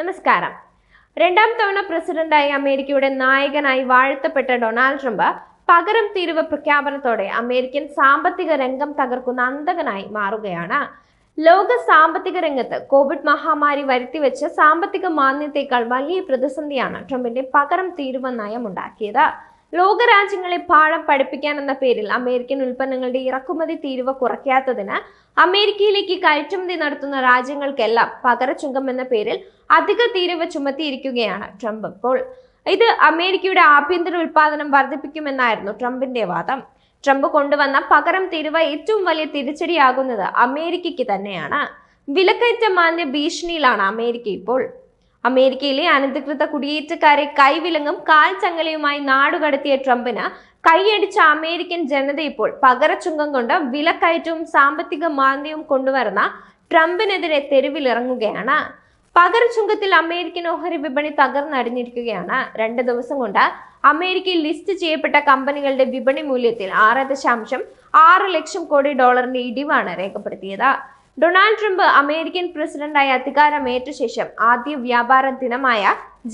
നമസ്കാരം. രണ്ടാം തവണ പ്രസിഡന്റായി അമേരിക്കയുടെ നായകനായി വാഴ്ത്തപ്പെട്ട ഡൊണാൾഡ് ട്രംപ് പകരം തീരുവ പ്രഖ്യാപനത്തോടെ അമേരിക്കൻ സാമ്പത്തിക രംഗം തകർക്കുന്ന അന്തകനായി മാറുകയാണ്. ലോക സാമ്പത്തിക രംഗത്ത് കോവിഡ് മഹാമാരി വരുത്തിവെച്ച സാമ്പത്തിക മാന്യത്തെക്കാൾ വലിയ പ്രതിസന്ധിയാണ് ട്രംപിന്റെ പകരം തീരുവ നയം ഉണ്ടാക്കിയത് ലോകരാജ്യങ്ങളെ പാഠം പഠിപ്പിക്കാൻ എന്ന പേരിൽ അമേരിക്കൻ ഉൽപ്പന്നങ്ങളുടെ ഇറക്കുമതി തീരുവ കുറയ്ക്കാത്തതിന് അമേരിക്കയിലേക്ക് കയറ്റുമതി നടത്തുന്ന രാജ്യങ്ങൾക്കെല്ലാം പകരച്ചുങ്കം എന്ന പേരിൽ അധിക തീരുവ ചുമത്തിയിരിക്കുകയാണ് ട്രംപ്. ഇപ്പോൾ ഇത് അമേരിക്കയുടെ ആഭ്യന്തര ഉൽപാദനം വർദ്ധിപ്പിക്കുമെന്നായിരുന്നു ട്രംപിന്റെ വാദം. ട്രംപ് കൊണ്ടുവന്ന പകരം തീരുവ ഏറ്റവും വലിയ തിരിച്ചടിയാകുന്നത് അമേരിക്കയ്ക്ക് തന്നെയാണ്. വിലക്കയറ്റ മാന്യ ഭീഷണിയിലാണ് അമേരിക്ക ഇപ്പോൾ. അമേരിക്കയിലെ അനധികൃത കുടിയേറ്റക്കാരെ കൈവിലങ്ങും കാൽ ചങ്ങലയുമായി നാടുകടത്തിയ ട്രംപിന് കൈയടിച്ച അമേരിക്കൻ ജനത ഇപ്പോൾ പകരച്ചുങ്കം കൊണ്ട് വിലക്കയറ്റവും സാമ്പത്തിക മാന്ദ്യവും കൊണ്ടുവരുന്ന ട്രംപിനെതിരെ തെരുവിലിറങ്ങുകയാണ്. പകരച്ചുങ്കത്തിൽ അമേരിക്കൻ ഓഹരി വിപണി തകർന്നടിഞ്ഞിരിക്കുകയാണ്. രണ്ട് ദിവസം കൊണ്ട് അമേരിക്കയിൽ ലിസ്റ്റ് ചെയ്യപ്പെട്ട കമ്പനികളുടെ വിപണി മൂല്യത്തിൽ ആറ് ദശാംശം ആറ് ലക്ഷം കോടി ഡോളറിന്റെ ഇടിവാണ് രേഖപ്പെടുത്തിയത്. ഡൊണാൾഡ് ട്രംപ് അമേരിക്കൻ പ്രസിഡന്റായി അധികാരമേറ്റ ശേഷം ആദ്യ വ്യാപാര ദിനമായ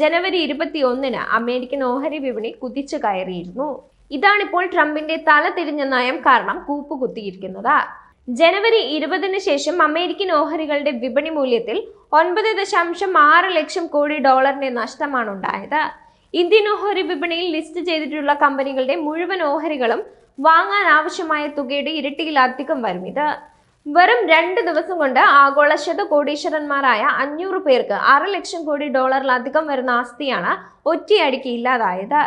ജനുവരി ഇരുപത്തി ഒന്നിന് അമേരിക്കൻ ഓഹരി വിപണി കുതിച്ചു കയറിയിരുന്നു. ഇതാണിപ്പോൾ ട്രംപിന്റെ തല തിരിഞ്ഞ നയം കാരണം കൂപ്പുകുത്തിയിരിക്കുന്നത്. ജനുവരി ഇരുപതിന് ശേഷം അമേരിക്കൻ ഓഹരികളുടെ വിപണി മൂല്യത്തിൽ ഒൻപത് ദശാംശം ആറ് ലക്ഷം കോടി ഡോളറിന്റെ നഷ്ടമാണ് ഉണ്ടായത്. ഇന്ത്യൻ ഓഹരി വിപണിയിൽ ലിസ്റ്റ് ചെയ്തിട്ടുള്ള കമ്പനികളുടെ മുഴുവൻ ഓഹരികളും വാങ്ങാൻ ആവശ്യമായ തുകയുടെ ഇരട്ടിയിലധികം വരും ഇത് വെറും രണ്ട് ദിവസം കൊണ്ട് ആഗോള ശതകോടീശ്വരന്മാരായ അഞ്ഞൂറ് പേർക്ക് അര ലക്ഷം കോടി ഡോളറിലധികം വരുന്ന ആസ്തിയാണ് ഒറ്റയടിക്ക് ഇല്ലാതായത്.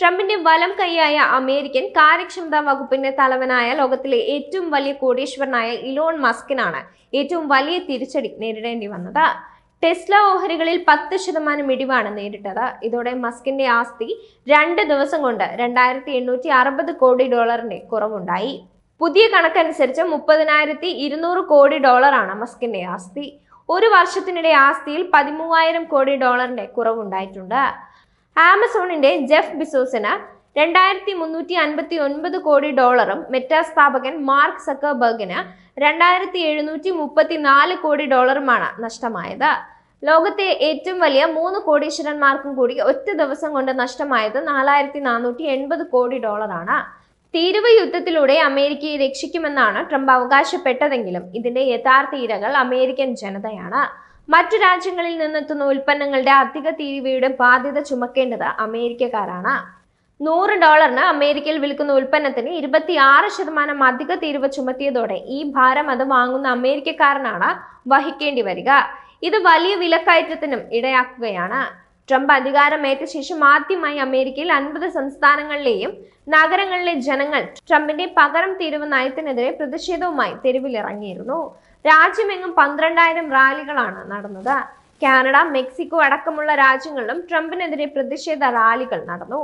ട്രംപിന്റെ വലം കൈയായ അമേരിക്കൻ കാര്യക്ഷമതാ വകുപ്പിന്റെ തലവനായ ലോകത്തിലെ ഏറ്റവും വലിയ കോടീശ്വരനായ ഇലോൺ മസ്കിനാണ് ഏറ്റവും വലിയ തിരിച്ചടി നേരിടേണ്ടി വന്നത്. ടെസ്ല ഓഹരികളിൽ പത്ത് ശതമാനം ഇടിവാണ് നേരിട്ടത്. ഇതോടെ മസ്കിന്റെ ആസ്തി രണ്ട് ദിവസം കൊണ്ട് രണ്ടായിരത്തി എണ്ണൂറ്റി അറുപത് കോടി ഡോളറിന്റെ കുറവുണ്ടായി. പുതിയ കണക്കനുസരിച്ച് മുപ്പതിനായിരത്തി ഇരുന്നൂറ് കോടി ഡോളറാണ് മസ്കിന്റെ ആസ്തി. ഒരു വർഷത്തിനിടെ ആസ്തിയിൽ പതിമൂവായിരം കോടി ഡോളറിന്റെ കുറവുണ്ടായിട്ടുണ്ട്. ആമസോണിന്റെ ജെഫ് ബിസോസിന് രണ്ടായിരത്തി മുന്നൂറ്റി അൻപത്തി ഒൻപത് കോടി ഡോളറും മെറ്റാ സ്ഥാപകൻ മാർക്ക് സക്കർബർഗിന് രണ്ടായിരത്തി എഴുന്നൂറ്റി മുപ്പത്തി നാല് കോടി ഡോളറുമാണ് നഷ്ടമായത്. ലോകത്തെ ഏറ്റവും വലിയ മൂന്ന് കോടീശ്വരന്മാർക്കും കൂടി ഒറ്റ ദിവസം കൊണ്ട് നഷ്ടമായത് നാലായിരത്തി നാനൂറ്റി എൺപത് കോടി ഡോളറാണ്. തീരുവ യുദ്ധത്തിലൂടെ അമേരിക്കയെ രക്ഷിക്കുമെന്നാണ് ട്രംപ് അവകാശപ്പെട്ടതെങ്കിലും ഇതിന്റെ യഥാർത്ഥ ഇരകൾ അമേരിക്കൻ ജനതയാണ്. മറ്റു രാജ്യങ്ങളിൽ നിന്നെത്തുന്ന ഉൽപ്പന്നങ്ങളുടെ അധിക തീരുവയുടെ ബാധ്യത ചുമക്കേണ്ടത് അമേരിക്കക്കാരാണ്. നൂറ് ഡോളറിന് അമേരിക്കയിൽ വിൽക്കുന്ന ഉൽപ്പന്നത്തിന് ഇരുപത്തി ആറ് ശതമാനം അധിക തീരുവ ചുമത്തിയതോടെ ഈ ഭാരം അത് വാങ്ങുന്ന അമേരിക്കക്കാരനാണ് വഹിക്കേണ്ടി വരിക. ഇത് വലിയ വിലക്കയറ്റത്തിനും ഇടയാക്കുകയാണ്. ട്രംപ് അധികാരമേറ്റ ശേഷം ആദ്യമായി അമേരിക്കയിൽ അൻപത് സംസ്ഥാനങ്ങളിലെയും നഗരങ്ങളിലെ ജനങ്ങൾ ട്രംപിന്റെ പകരം തീരുവ നയത്തിനെതിരെ പ്രതിഷേധവുമായി തെരുവിലിറങ്ങിയിരുന്നു. രാജ്യമെങ്ങും പന്ത്രണ്ടായിരം റാലികളാണ് നടന്നത്. കാനഡ മെക്സിക്കോ അടക്കമുള്ള രാജ്യങ്ങളിലും ട്രംപിനെതിരെ പ്രതിഷേധ റാലികൾ നടന്നു.